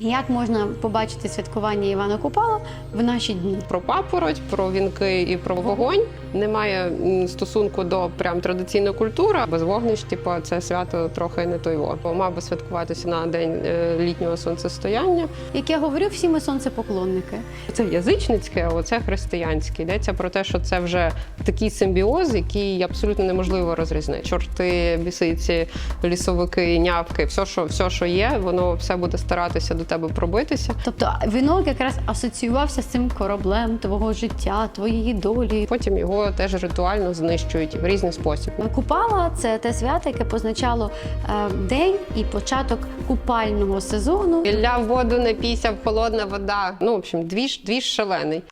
Як можна побачити святкування Івана Купала в наші дні? Про папороть, про вінки і про вогонь немає стосунку до прям традиційної культури. Без вогнищ, типу, це свято трохи не той во. Мав би святкуватися на день е, літнього сонцестояння. Як я говорю, всі ми сонцепоклонники. Це язичницьке, а оце християнське. Йдеться про те, що це вже такий симбіоз, який абсолютно неможливо розрізнити. Чорти, бісиці, лісовики, нявки, все, що все, що є, воно все буде старатися до тебе пробитися. Тобто вінок якраз асоціювався з цим кораблем твого життя, твоєї долі. Потім його теж ритуально знищують в різний спосіб. Купала це те свято, яке позначало е, день і початок купального сезону. Ілля в воду не пійся, холодна вода. Ну, в общем, двіж, двіж шалений.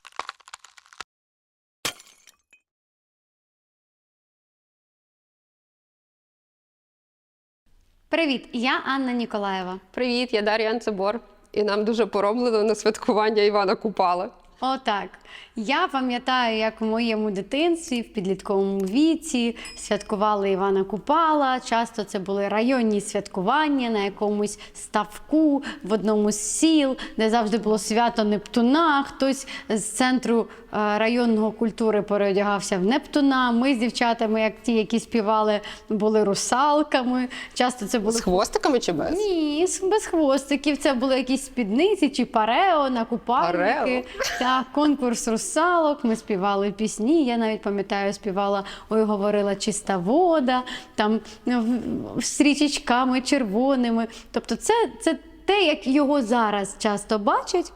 Привіт, я Анна Ніколаєва. Привіт, я Дар'я Анцебор. І нам дуже пороблено на святкування Івана Купала. Отак. Я пам'ятаю, як в моєму дитинстві, в підлітковому віці святкували Івана Купала. Часто це були районні святкування на якомусь ставку в одному з сіл, де завжди було свято Нептуна. Хтось з центру е, районного культури переодягався в Нептуна. Ми з дівчатами, як ті, які співали, були русалками. Часто це були З хвостиками чи без? ні, без хвостиків. Це були якісь спідниці чи парео на купальники. Парео? Так, конкурс русалок. Ми співали пісні. Я навіть пам'ятаю, співала Ой, говорила чиста вода, там з стрічечками червоними. Тобто, це, це те, як його зараз часто бачать.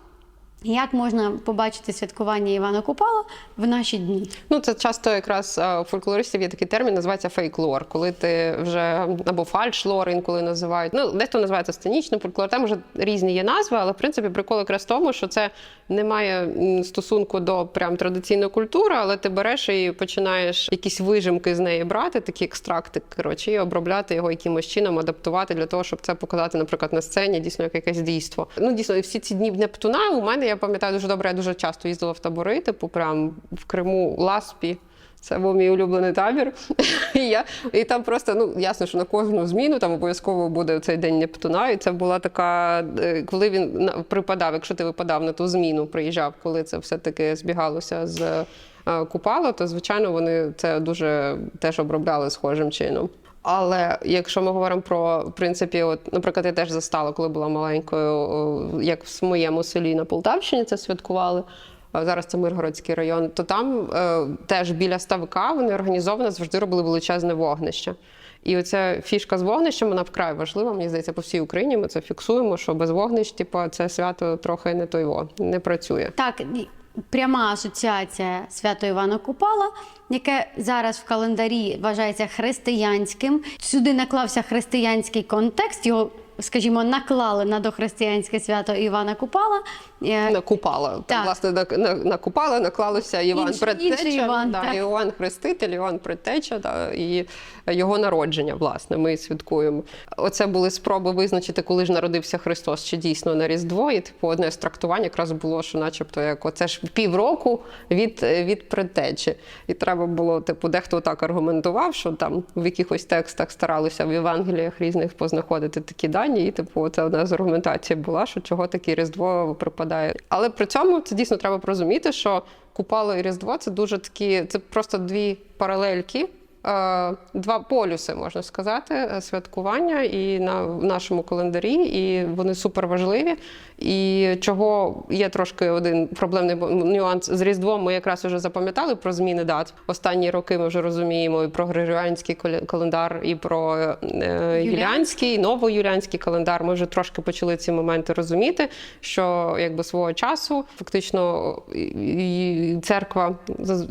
Як можна побачити святкування Івана Купала в наші дні? Ну, це часто якраз у фольклористів є такий термін, називається фейк-лор, коли ти вже або фальш-лор інколи називають. Ну, дехто називається сценічним фольклор, там вже різні є назви, але в принципі прикол якраз в тому, що це не має стосунку до прям традиційної культури, але ти береш і починаєш якісь вижимки з неї брати, такі екстракти, коротше, і обробляти його якимось чином, адаптувати для того, щоб це показати, наприклад, на сцені, дійсно як якесь дійство. Ну, дійсно, всі ці дні Нептуна у мене я пам'ятаю дуже добре, я дуже часто їздила в табори, типу, прям в Криму, Ласпі. Це був мій улюблений табір. І, я, і там просто, ну, ясно, що на кожну зміну там обов'язково буде цей день Нептуна. І це була така, е, коли він припадав, якщо ти випадав на ту зміну, приїжджав, коли це все-таки збігалося з е, Купала, то звичайно вони це дуже теж обробляли схожим чином. Але якщо ми говоримо про в принципі, от, наприклад, я теж застала, коли була маленькою, як в моєму селі на Полтавщині це святкували. Зараз це Миргородський район, то там е, теж біля ставка вони організовано завжди робили величезне вогнище. І оця фішка з вогнищем, вона вкрай важлива. Мені здається, по всій Україні ми це фіксуємо, що без вогнищ, типу, це свято трохи не той не працює. Так, пряма асоціація свято Івана Купала, яке зараз в календарі вважається християнським. Сюди наклався християнський контекст. Його, скажімо, наклали на дохристиянське свято Івана Купала. Е, Накупала. Так. Власне, на, на, накупала, наклалося Іван Інший- Предтеча, Іван, да. Іван Хреститель, Іван Предтеча да, і його народження, власне, ми святкуємо. Оце були спроби визначити, коли ж народився Христос, чи дійсно на Різдво. І типу, одне з трактувань якраз було, що начебто як оце ж півроку від, від предтечі. І треба було, типу, дехто так аргументував, що там в якихось текстах старалися в Євангеліях різних познаходити такі дані. І, типу, це одна з аргументацій була, що чого таке Різдво припадає. Але при цьому це дійсно треба розуміти, що Купало і Різдво це дуже такі, це просто дві паралельки. Е, Два полюси, можна сказати, е, святкування і на в нашому календарі, і вони супер важливі. І чого є трошки один проблемний нюанс з Різдвом. Ми якраз вже запам'ятали про зміни дат. Останні роки ми вже розуміємо і про григоріанський календар, і про е, юліанський, новоюліанський календар. Ми вже трошки почали ці моменти розуміти, що якби свого часу фактично і- церква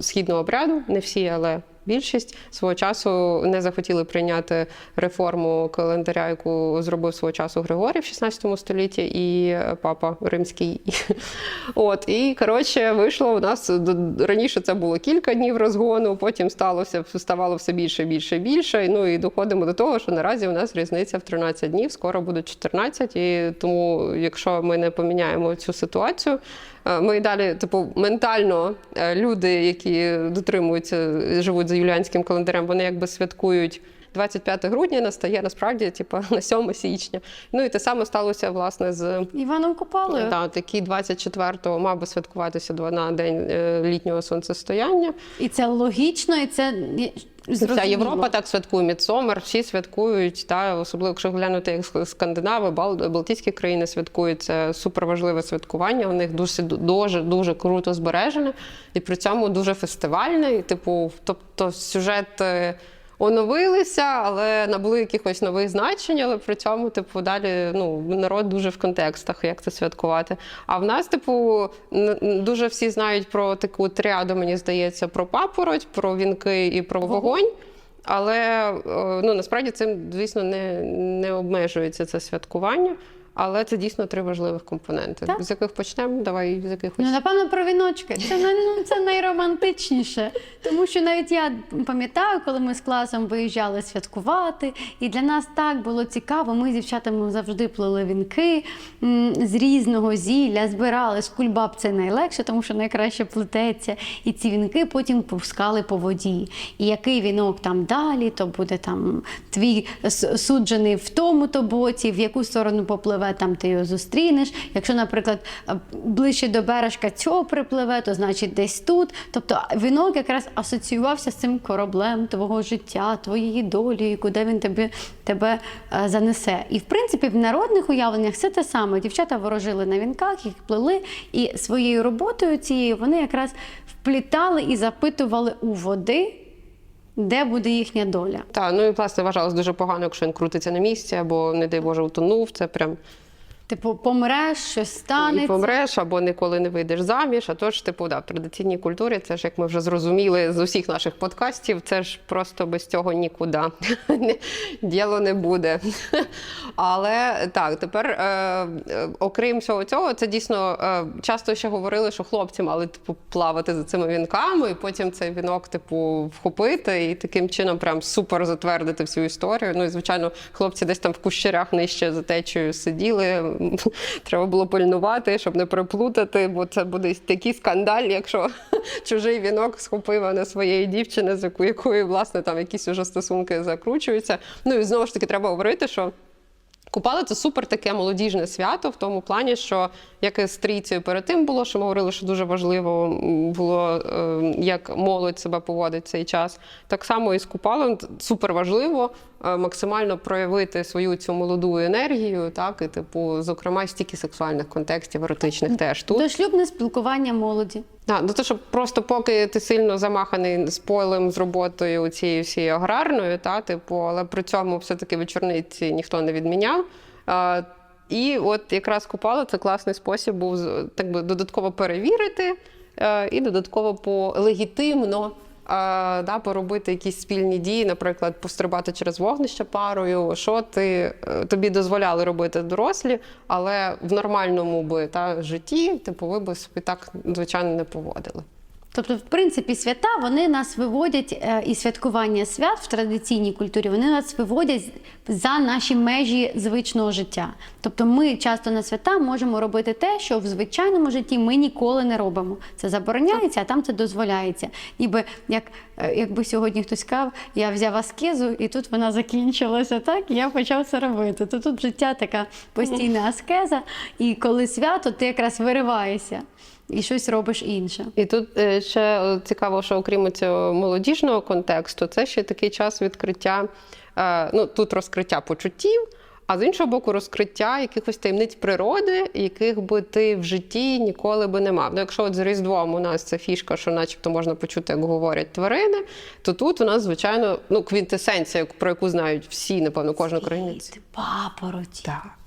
східного обряду, не всі, але більшість свого часу не захотіли прийняти реформу календаря, яку зробив свого часу Григорій в 16 столітті і папа римський. От і коротше вийшло у нас раніше. Це було кілька днів розгону, потім сталося ставало все більше, більше, більше. Ну і доходимо до того, що наразі у нас різниця в 13 днів, скоро буде 14. І тому, якщо ми не поміняємо цю ситуацію, е, ми далі, типу, ментально е, люди, які дотримуються, живуть за юліанським календарем, вони якби святкують 25 грудня настає насправді, типу, на 7 січня. Ну і те саме сталося власне з Іваном Купалою. так, який 24-го мав би святкуватися на день е, літнього сонцестояння. І це логічно, і це є- Вся. Європа так святкує Мідсомер, всі святкують, та особливо якщо глянути як скандинави, Бал- Балтійські країни святкують. Це суперважливе святкування. У них дуже дуже дуже круто збережене, і при цьому дуже фестивальне. І, типу, тобто сюжети оновилися, але набули якихось нових значень, але при цьому, типу, далі ну, народ дуже в контекстах, як це святкувати. А в нас, типу, дуже всі знають про таку тріаду, мені здається, про папороть, про вінки і про вогонь. Але е, ну, насправді цим, звісно, не, не обмежується це святкування. Але це дійсно три важливих компоненти. Так. З яких почнемо? Давай з якихось. Ну, напевно, про віночки. Це, ну, це найромантичніше. Тому що навіть я пам'ятаю, коли ми з класом виїжджали святкувати, і для нас так було цікаво. Ми з дівчатами завжди плели вінки з різного зілля, збирали. З кульбаб це найлегше, тому що найкраще плететься. І ці вінки потім пускали по воді. І який вінок там далі, то буде там твій суджений в тому-то боці, в яку сторону попливе, там ти його зустрінеш. Якщо, наприклад, е, ближче до бережка цього припливе, то значить десь тут. Тобто вінок якраз асоціювався з цим кораблем твого життя, твоєї долі, куди він тебе, тебе е, занесе. І в принципі в народних уявленнях все те саме. Дівчата ворожили на вінках, їх плели, і своєю роботою цією вони якраз вплітали і запитували у води, де буде їхня доля. Та, ну і власне вважалось дуже погано, якщо він крутиться на місці, або, не дай Боже, утонув. Це прям Типу, помреш, щось і помреш, або ніколи не вийдеш заміж. А тож, типу, да, в традиційній культурі, це ж як ми вже зрозуміли з усіх наших подкастів, це ж просто без цього нікуди діло не буде. Але так, тепер, е, е, окрім всього цього, це дійсно е, часто ще говорили, що хлопці мали типу плавати за цими вінками, і потім цей вінок, типу, вхопити і таким чином прям супер затвердити всю історію. Ну і звичайно, хлопці десь там в кущарях нижче за течею сиділи. Треба було пильнувати, щоб не переплутати, бо це буде такий скандаль, якщо чужий вінок схопив а не своєї дівчини, з якою, власне, там якісь уже стосунки закручуються. Ну і знову ж таки, треба говорити, що. Купали це супер таке молодіжне свято в тому плані, що як і з трійцею перед тим було, що ми говорили, що дуже важливо було, е, як молодь себе поводить цей час. Так само і з купалом супер важливо максимально проявити свою цю молоду енергію, так і типу, зокрема, стільки сексуальних контекстів, еротичних теж тут. Дошлюбне спілкування молоді. А, ну то, що просто поки ти сильно замаханий спойлем з роботою цією всією аграрною, та, типу, але при цьому все-таки вечорниці ніхто не відміняв. А, і от якраз купала це класний спосіб був так би додатково перевірити е, і додатково по легітимно. Да, поробити якісь спільні дії, наприклад, пострибати через вогнище парою, що ти е, тобі дозволяли робити дорослі, але в нормальному би та житті, типу, ви би собі так звичайно не поводили. Тобто, в принципі, свята вони нас виводять е, і святкування свят в традиційній культурі, вони нас виводять за наші межі звичного життя. Тобто, ми часто на свята можемо робити те, що в звичайному житті ми ніколи не робимо. Це забороняється, а там це дозволяється. Ніби як е, якби сьогодні хтось сказав, я взяв аскезу, і тут вона закінчилася, так і я почав це робити. То тут життя така постійна аскеза, і коли свято, ти якраз вириваєшся і щось робиш інше. І тут е, ще е, цікаво, що окрім цього молодіжного контексту, це ще такий час відкриття, е, ну тут розкриття почуттів. А з іншого боку, розкриття якихось таємниць природи, яких би ти в житті ніколи би не мав. Ну, якщо от з Різдвом у нас це фішка, що начебто можна почути, як говорять тварини, то тут у нас, звичайно, ну, квінтесенція, про яку знають всі, напевно, кожен українець. Папороті. Так.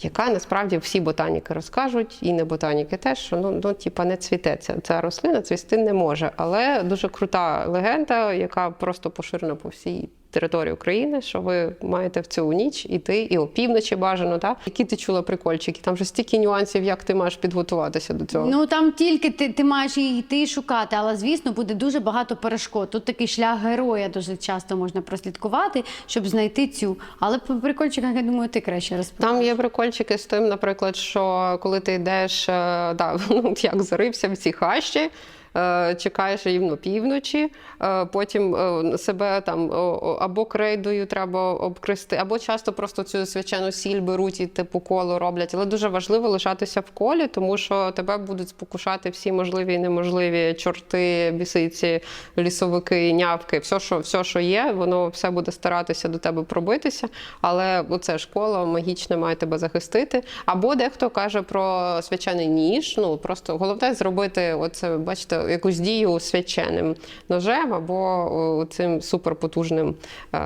Яка насправді всі ботаніки розкажуть, і не ботаніки теж, що ну, ну типа не цвіте ця, ця рослина, цвісти не може. Але дуже крута легенда, яка просто поширена по всій території України, що ви маєте в цю ніч іти і опівночі бажано. Так? Які ти чула прикольчики? Там вже стільки нюансів, як ти маєш підготуватися до цього. Ну там тільки ти, ти маєш її йти і шукати, але звісно буде дуже багато перешкод. Тут такий шлях героя дуже часто можна прослідкувати, щоб знайти цю. Але по прикольчиках, я думаю, ти краще розповідаєш. Там є прикольчики з тим, наприклад, що коли ти йдеш, е, да, ну, як зарився в ці хащі. Е, чекаєш рівно півночі, е, потім е, себе там або крейдою треба обкрести, або часто просто цю свячену сіль беруть і типу коло роблять. Але дуже важливо лишатися в колі, тому що тебе будуть спокушати всі можливі і неможливі чорти, бісиці, лісовики, нявки, все, що, все, що є, воно все буде старатися до тебе пробитися. Але оце школа магічна має тебе захистити. Або дехто каже про свячений ніж. Ну просто головне зробити оце, бачите, якусь дію свяченим ножем або цим суперпотужним е,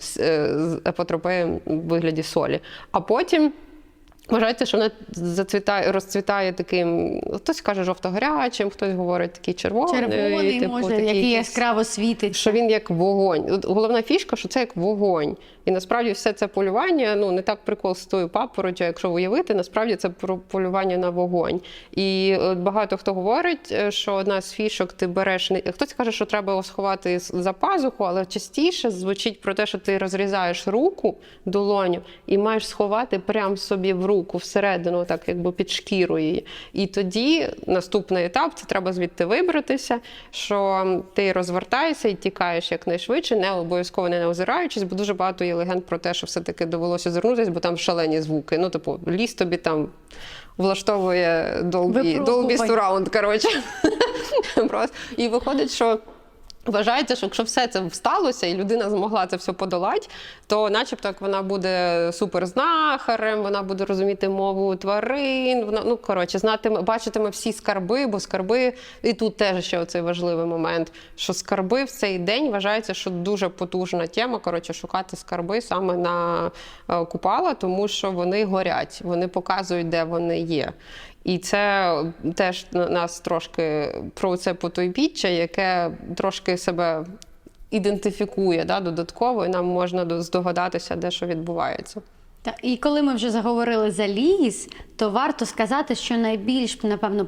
с- е, апотропеєм в вигляді солі. А потім. Вважається, що вона зацвітає, розцвітає таким, хтось каже жовто-гарячим, хтось говорить такий червоний. Червоний, типу, може, такий який яскраво світить. що він як вогонь. От Головна фішка, що це як вогонь. І насправді все це полювання, ну не так прикол з тою папоротю, якщо уявити, насправді це про полювання на вогонь. І от багато хто говорить, е, що одна з фішок ти береш не хтось каже, що треба його сховати за пазуху, але частіше звучить про те, що ти розрізаєш руку, долоню, і маєш сховати прямо собі в руку, всередину, так якби під шкіру її. І тоді наступний етап це треба звідти вибратися, що ти розвертаєшся і тікаєш якнайшвидше, не обов'язково не озираючись, бо дуже багато є легенд про те, що все-таки довелося звернутися, бо там шалені звуки. Ну, типу, ліс тобі там влаштовує долбі, долбі сураунд, коротше. І виходить, що. Вважається, що якщо все це сталося і людина змогла це все подолати, то начебто як вона буде суперзнахарем, вона буде розуміти мову тварин, вона ну коротше, знатиме, бачитиме всі скарби, бо скарби, і тут теж ще оцей важливий момент, що скарби в цей день вважається, що дуже потужна тема. Коротше, шукати скарби саме на е, купала, тому що вони горять, вони показують, де вони є. І це теж на- нас трошки про це потойбіччя, яке трошки себе ідентифікує да, додатково, і нам можна здогадатися, де що відбувається. Та, і коли ми вже заговорили за ліс, то варто сказати, що найбільш напевно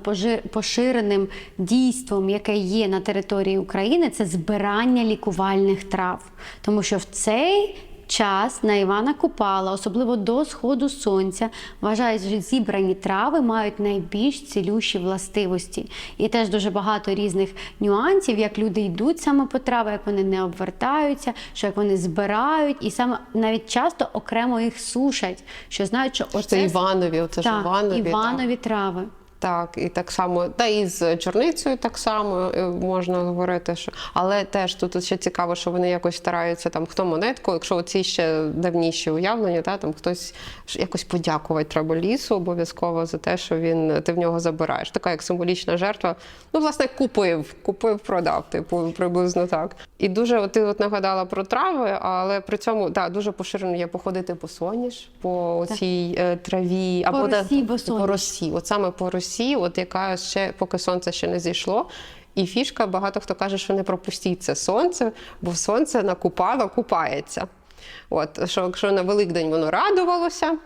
поширеним дійством, яке є на території України, це збирання лікувальних трав. Тому що в цей час на Івана Купала, особливо до сходу сонця, вважають, що зібрані трави мають найбільш цілющі властивості. І теж дуже багато різних нюансів, як люди йдуть саме по трави, як вони не обвертаються, що як вони збирають, і саме навіть часто окремо їх сушать, що знають, що Це оце Іванові, оце ж так, Іванові. так. Іванові трави. Так, і так само, та і з чорницею так само е, можна говорити, що але теж тут ще цікаво, що вони якось стараються там хто монетку, якщо оці ще давніші уявлення, та там хтось якось подякувати треба лісу обов'язково за те, що він ти в нього забираєш. Така як символічна жертва. Ну, власне, купив, купив, продав, типу, приблизно так. І дуже от ти от нагадала про трави, але при цьому да, дуже поширено є походити по соняш, по цій е, траві, або де- росі по росі, от саме по росі, от яка ще поки сонце ще не зійшло. І фішка, багато хто каже, що не пропустіть це сонце, бо сонце накупало, купається. От, що якщо на Великдень воно радувалося,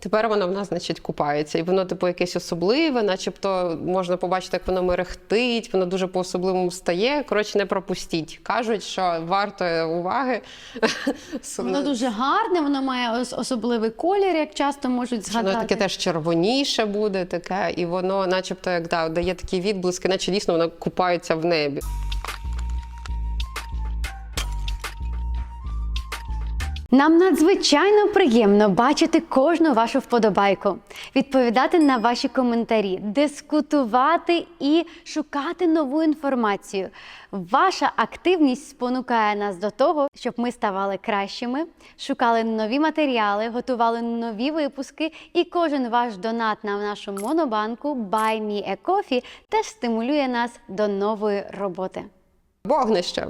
тепер воно в нас, значить, купається. І воно, типу, якесь особливе, начебто можна побачити, як воно мерехтить, воно дуже по-особливому стає. Коротше, не пропустіть. Кажуть, що варто уваги. Воно дуже гарне, воно має особливий колір, як часто можуть Воно таке теж червоніше буде, таке, і воно, начебто, як да, дає такі відблиски, наче дійсно воно купається в небі. Нам надзвичайно приємно бачити кожну вашу вподобайку, відповідати на ваші коментарі, дискутувати і шукати нову інформацію. Ваша активність спонукає нас до того, щоб ми ставали кращими, шукали нові матеріали, готували нові випуски, і кожен ваш донат на нашу монобанку Buy Me a Coffee теж стимулює нас до нової роботи. Вогнище.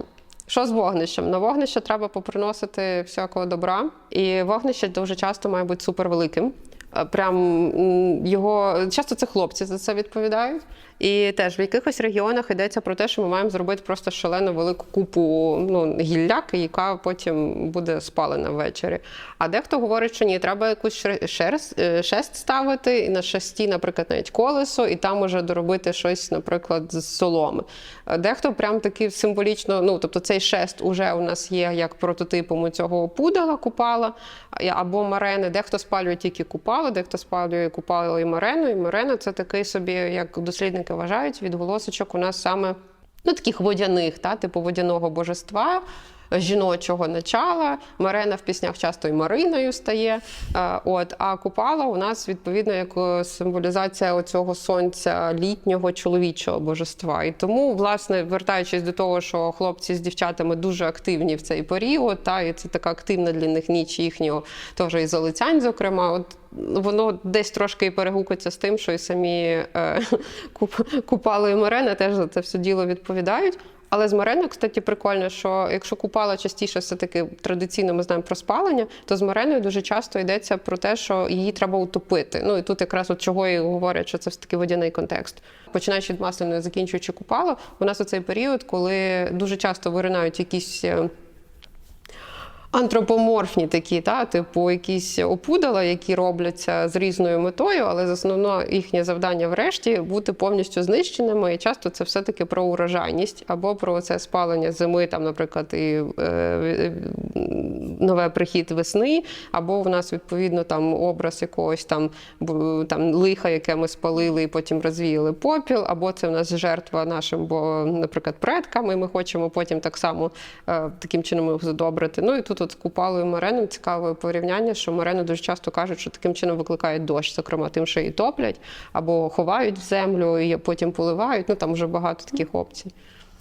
Що з вогнищем? На вогнище треба поприносити всякого добра, і вогнище дуже часто має бути супервеликим. Е, Прям його часто це хлопці за це відповідають. І теж в якихось регіонах йдеться про те, що ми маємо зробити просто шалену велику купу ну, гілляки, яка потім буде спалена ввечері. А дехто говорить, що ні, треба якусь шер- шерсть, е, шест ставити, і на шесті, наприклад, навіть колесо, і там уже доробити щось, наприклад, з соломи. Е, Дехто прям таки символічно, ну тобто цей шест уже у нас є як прототипом цього пудала купала або марени. Дехто спалює тільки купала, дехто спалює купало і марену. І марена це такий собі, як дослідники історики вважають відголосочок у нас саме ну, таких водяних, та, типу водяного божества. Жіночого начала Марена в піснях часто і Мариною стає. Е, От а Купала у нас відповідно як е, символізація оцього сонця літнього чоловічого божества. І тому, власне, вертаючись до того, що хлопці з дівчатами дуже активні в цей період, та і це така активна для них ніч їхнього теж і залицянь, зокрема, от воно десь трошки перегукується з тим, що і самі е, Куп- Купало і Марена теж за це все діло відповідають. Але з Мареною, кстати, прикольно, що якщо купала частіше все-таки традиційно ми знаємо про спалення, то з Мареною дуже часто йдеться про те, що її треба утопити. Ну і тут якраз от чого і говорять, що це все таки водяний контекст. Починаючи від масляної, закінчуючи купало, у нас оцей період, коли дуже часто виринають якісь. Антропоморфні такі, та, типу якісь опудала, які робляться з різною метою, але з основно їхнє завдання врешті бути повністю знищеними. І часто це все-таки про урожайність або про це спалення зими, там, наприклад, і е, нове прихід весни, або в нас відповідно там образ якогось там, там лиха, яке ми спалили і потім розвіяли попіл, або це в нас жертва нашим, бо, наприклад, предкам, і ми хочемо потім так само е, таким чином їх задобрити. Ну і тут от з Купалою і Мареном цікаве порівняння, що Марени дуже часто кажуть, що таким чином викликають дощ, зокрема тим, що і топлять, або ховають в землю, і потім поливають. Ну там вже багато таких опцій.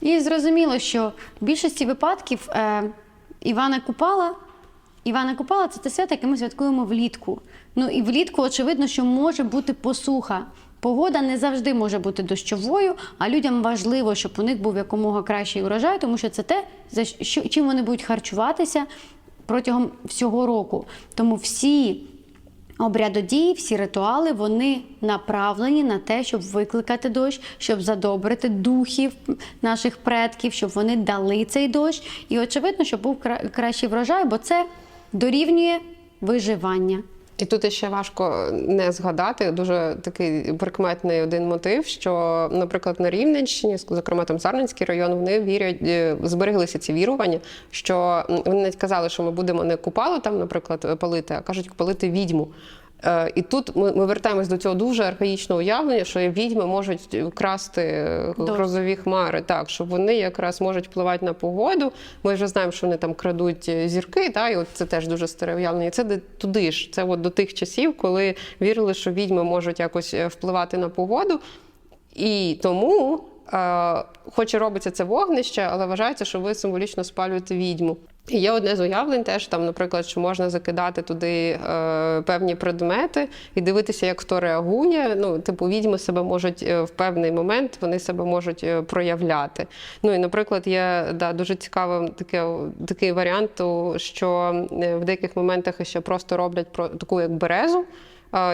І зрозуміло, що в більшості випадків е, Івана Купала. Івана Купала це те свято, яке ми святкуємо влітку. Ну і влітку, очевидно, що може бути посуха. Погода не завжди може бути дощовою, а людям важливо, щоб у них був якомога кращий урожай, тому що це те, за що чим вони будуть харчуватися протягом всього року. Тому всі обрядодії, всі ритуали, вони направлені на те, щоб викликати дощ, щоб задобрити духів наших предків, щоб вони дали цей дощ. І очевидно, щоб був кра- кращий врожай, бо це дорівнює виживання. І тут ще важко не згадати дуже такий прикметний один мотив, що, наприклад, на Рівненщині, зокрема там Сарненський район, вони вірять, е, збереглися ці вірування, що вони навіть казали, що ми будемо не купало там, наприклад, палити, а кажуть, палити відьму. Е, І тут ми, ми вертаємось до цього дуже архаїчного уявлення, що відьми можуть красти грозові хмари, так що вони якраз можуть впливати на погоду. Ми вже знаємо, що вони там крадуть е, зірки, та і от це теж дуже старе уявлення. Це де туди ж. Це от до тих часів, коли вірили, що відьми можуть якось е, впливати на погоду. І тому, е, хоч і робиться це вогнище, але вважається, що ви символічно спалюєте відьму. Є одне з уявлень, теж там, наприклад, що можна закидати туди е, певні предмети і дивитися, як хто реагує. Ну, типу, відьми себе можуть е, в певний момент вони себе можуть е, проявляти. Ну і, наприклад, є да, дуже цікавий таке, такий варіант, що е, в деяких моментах ще просто роблять про таку як березу.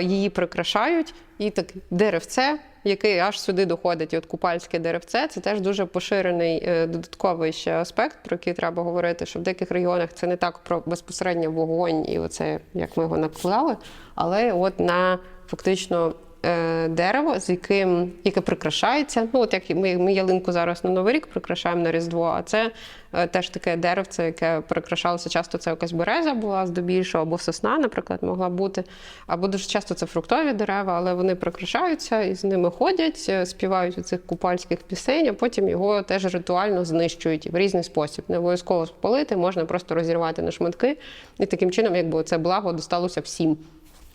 Її прикрашають, і так деревце, яке аж сюди доходить. І от купальське деревце це теж дуже поширений е, додатковий ще аспект, про який треба говорити, що в деяких регіонах це не так про безпосередньо вогонь і оце, як ми його наклали, але от на фактично. Е, Дерево, з яким яке прикрашається. Ну, от як ми, ми ялинку зараз на Новий рік прикрашаємо на Різдво, а це е, теж таке деревце, яке прикрашалося. Часто це якась береза була здебільшого, або сосна, наприклад, могла бути. Або дуже часто це фруктові дерева, але вони прикрашаються і з ними ходять, е, співають у цих купальських пісень, а потім його теж ритуально знищують в різний спосіб. Не обов'язково спалити, можна просто розірвати на шматки, і таким чином, якби це благо досталося всім.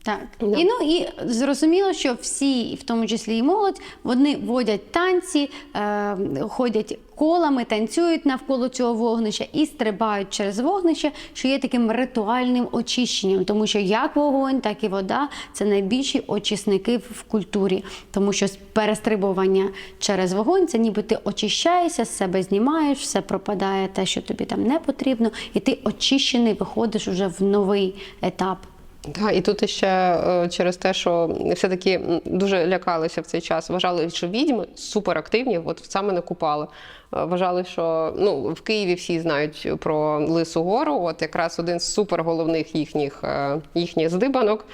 Так. Да. І, ну, і зрозуміло, що всі, в тому числі і молодь, вони водять танці, е, ходять колами, танцюють навколо цього вогнища і стрибають через вогнище, що є таким ритуальним очищенням, тому що як вогонь, так і вода це найбільші очисники в культурі, тому що перестрибування через вогонь це ніби ти очищаєшся, з себе знімаєш, все пропадає те, що тобі там не потрібно, і ти очищений виходиш уже в новий етап. Так, і тут ще е, через те, що все-таки дуже лякалися в цей час. Вважали, що відьми суперактивні, от саме не купали. Е, Вважали, що ну, в Києві всі знають про Лису Гору. От якраз один з суперголовних їхніх, е, їхніх здибанок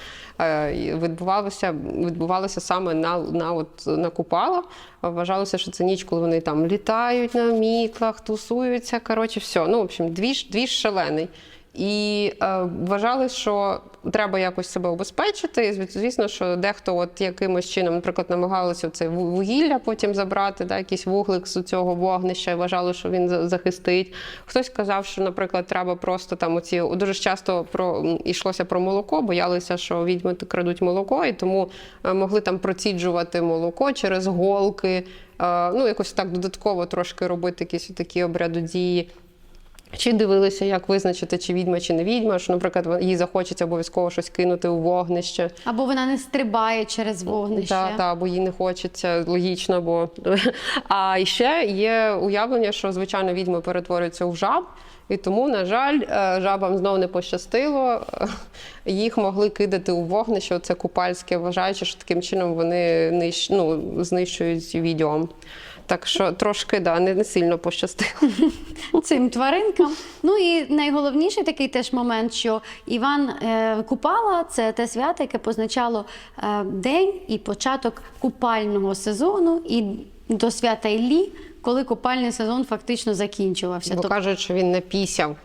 відбувалося, відбувалося саме на, на, от, на Купала. Вважалося, що це ніч, коли вони там літають на мітлах, тусуються. Коротше, все. Ну, в общем, двіж, двіж шалений. І е, вважали, що треба якось себе убезпечити. І, звісно, що дехто от якимось чином, наприклад, намагалися це вугілля потім забрати, да, якийсь вуглик з цього вогнища, і вважали, що він захистить. Хтось казав, що, наприклад, треба просто там оці дуже часто про йшлося про молоко, боялися, що відьми крадуть молоко, і тому е, могли там проціджувати молоко через голки. е, Ну, якось так додатково трошки робити якісь такі обрядодії. Чи дивилися, як визначити, чи відьма, чи не відьма, що, наприклад, їй захочеться обов'язково щось кинути у вогнище. Або вона не стрибає через вогнище. Так, та, бо їй не хочеться, логічно, бо а ще є уявлення, що звичайно відьми перетворюються в жаб. І тому, на жаль, е, жабам знову не пощастило. Їх могли кидати у вогнище, це купальське, вважаючи, що таким чином вони ну, знищують відьом. Так що трошки да, не, не сильно пощастило. цим тваринкам. Ну і найголовніший такий теж момент, що Іван е, Купала це те свято, яке позначало е, день і початок купального сезону, і до свята Іллі, коли купальний сезон фактично закінчувався. Бо Тобто кажуть, що він не пісяв.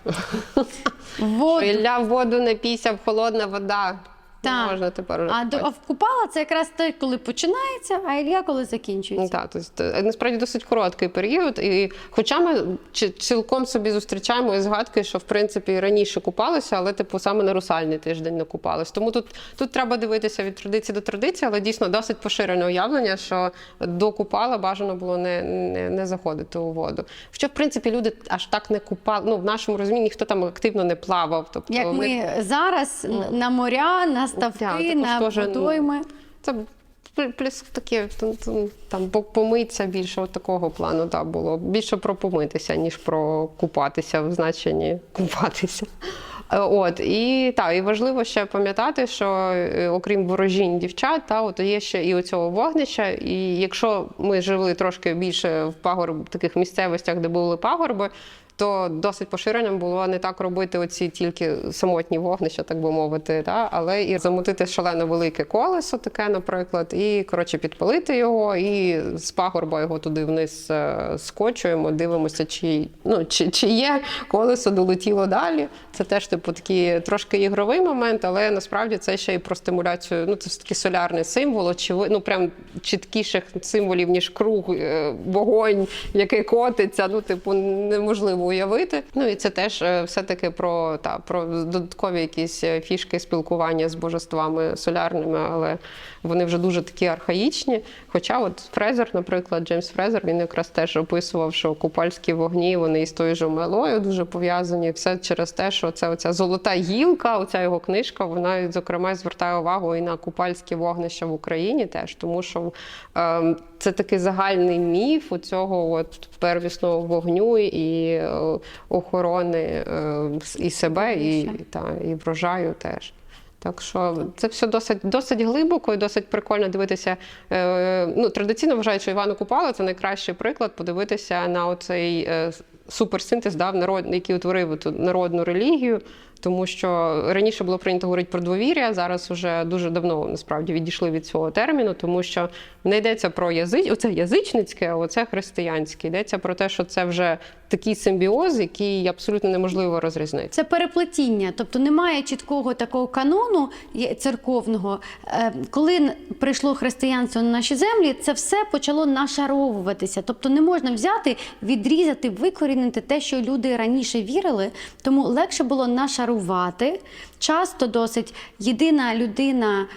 воду. Ілля в воду не пісяв, холодна вода. Так. Можна тепер. А до а в Купала це якраз те, коли починається, а Ілля коли Ну, закінчується. Так, тобто, насправді досить короткий період. І хоча ми чи- цілком собі зустрічаємо і згадки, що в принципі раніше купалися, але типу саме на русальний тиждень не купались. Тому тут, тут треба дивитися від традиції до традиції, але дійсно досить поширене уявлення, що до купала бажано було не, не, не заходити у воду. Що в принципі люди аж так не купали. Ну в нашому розумінні ніхто там активно не плавав. Тобто Як ми зараз на моря, на ставки, на теж, ну, водойми. Це плюс таке там, там, там по- помитися більше от такого плану да, було. Більше про помитися, ніж про купатися в значенні купатися. Е, От і так, і важливо ще пам'ятати, що е, окрім ворожінь дівчат, та от є ще і оцього вогнища. І якщо ми жили трошки більше в пагорб таких місцевостях, де були пагорби, то досить поширеним було не так робити оці тільки самотні вогнища, так би мовити, та, але і замутити шалено велике колесо, таке, наприклад, і коротше підпалити його, і з пагорба його туди вниз е, скочуємо, дивимося, чи, ну, чи, чи є колесо долетіло далі. Це теж типу такий трошки ігровий момент, але насправді це ще і про стимуляцію. Ну, це такий солярний символ, очеви- ну прям чіткіших символів, ніж круг, е, вогонь, який котиться. Ну, типу, неможливо уявити. Ну і це теж е, все-таки про, та, про додаткові якісь е, фішки спілкування з божествами солярними, але вони вже дуже такі архаїчні. Хоча, от Фрезер, наприклад, Джеймс Фрезер, він якраз теж описував, що купальські вогні вони із тою ж мелою дуже пов'язані. Все через те, що це оця золота гілка, оця його книжка, вона зокрема звертає увагу і на купальські вогнища в Україні теж, тому що е, це такий загальний міф у цього от первісного вогню і е, охорони е, і себе, і, та, і врожаю теж. Так що це все досить досить глибоко і досить прикольно дивитися. Е, ну, традиційно вважають, що Івана Купала це найкращий приклад подивитися на оцей е, суперсинтез, да, в народ, який утворив народну релігію. Тому що раніше було прийнято говорити про двовір'я, зараз вже дуже давно насправді відійшли від цього терміну, тому що не йдеться про язич, оце язичницьке, а оце християнське. Йдеться про те, що це вже такий симбіоз, який абсолютно неможливо розрізнити. Це переплетіння, тобто немає чіткого такого канону церковного. Е, Коли прийшло християнство на наші землі, це все почало нашаровуватися. Тобто не можна взяти, відрізати, викорінити те, що люди раніше вірили. Тому легше було нашарувати. Часто досить єдина людина.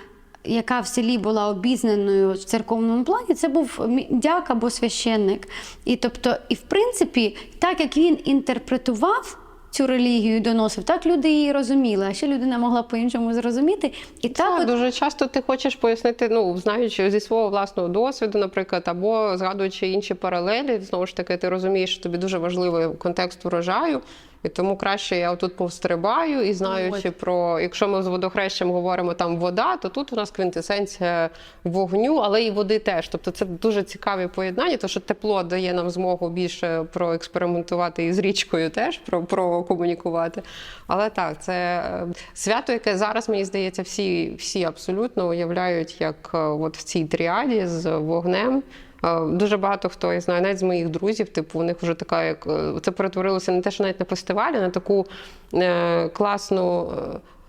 Яка в селі була обізнаною в церковному плані, це був дяк або священник. І тобто, і в принципі, так як він інтерпретував цю релігію, доносив, так люди її розуміли, а ще людина могла по-іншому зрозуміти. І так, Так, от, дуже часто ти хочеш пояснити, ну знаючи зі свого власного досвіду, наприклад, або згадуючи інші паралелі, знову ж таки, ти розумієш, що тобі дуже важливий контекст урожаю. І тому краще я тут повстрибаю і знаючи про, якщо ми з водохрещем говоримо там вода, то тут у нас квінтесенція вогню, але і води теж. Тобто це дуже цікаві поєднання, тому що тепло дає нам змогу більше проекспериментувати і з річкою теж про, прокомунікувати. Але так, це е, свято, яке зараз мені здається, всі, всі абсолютно уявляють як е, от в цій тріаді з вогнем. Е, Дуже багато хто я знаю, навіть з моїх друзів, типу, у них вже така, як е, це перетворилося не те, що навіть на фестивалі, на таку е, класну.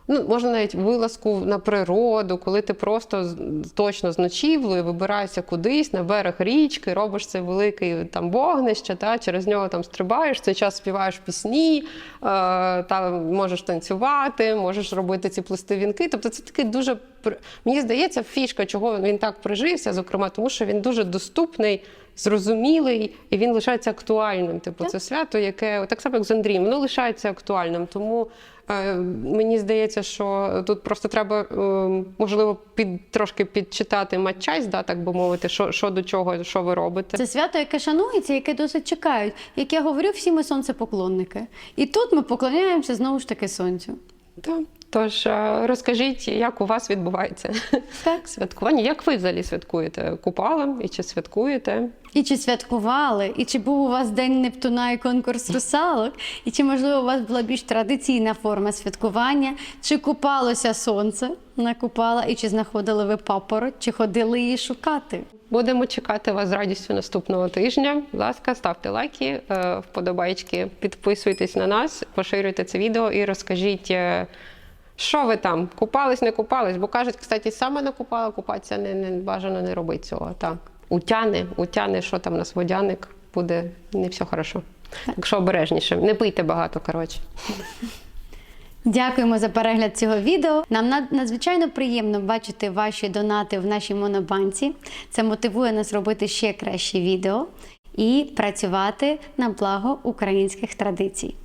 Ну, можна навіть вилазку на природу, коли ти просто точно з ночівлею вибираєшся кудись на берег річки, робиш це велике там вогнище, та через нього там стрибаєш, цей час співаєш пісні, е, там можеш танцювати, можеш робити ці плести вінки. Тобто це такий дуже мені здається, фішка, чого він так прижився, зокрема, тому що він дуже доступний. Зрозумілий і він лишається актуальним. Типу, це свято, яке так само, як з Андрієм, воно лишається актуальним. Тому е, мені здається, що тут просто треба е, можливо під трошки підчитати матчасть, да, так би мовити, що, що до чого, що ви робите. Це свято, яке шанується, яке досить чекають. Як я говорю, всі ми сонцепоклонники. І тут ми поклоняємося знову ж таки сонцю. Да. Тож е, розкажіть, як у вас відбувається Так. святкування? Як ви взагалі святкуєте купалом і чи святкуєте? І чи святкували, і чи був у вас День Нептуна і конкурс русалок, і чи, можливо, у вас була більш традиційна форма святкування, чи купалося сонце на купала, і чи знаходили ви папороть, чи ходили її шукати? Будемо чекати вас з радістю наступного тижня. Будь ласка, ставте лайки, е, вподобайки, підписуйтесь на нас, поширюйте це відео і розкажіть, е, що ви там купались, не купались. Бо кажуть, кстати, саме не купала, купатися не, не бажано не робити цього. Так. Утяне, утяне, що там у нас водяник, буде не все хорошо. Так що обережніше, не пийте багато, коротше. Дякуємо за перегляд цього відео. Нам над- надзвичайно приємно бачити ваші донати в нашій монобанці. Це мотивує нас робити ще кращі відео і працювати на благо українських традицій.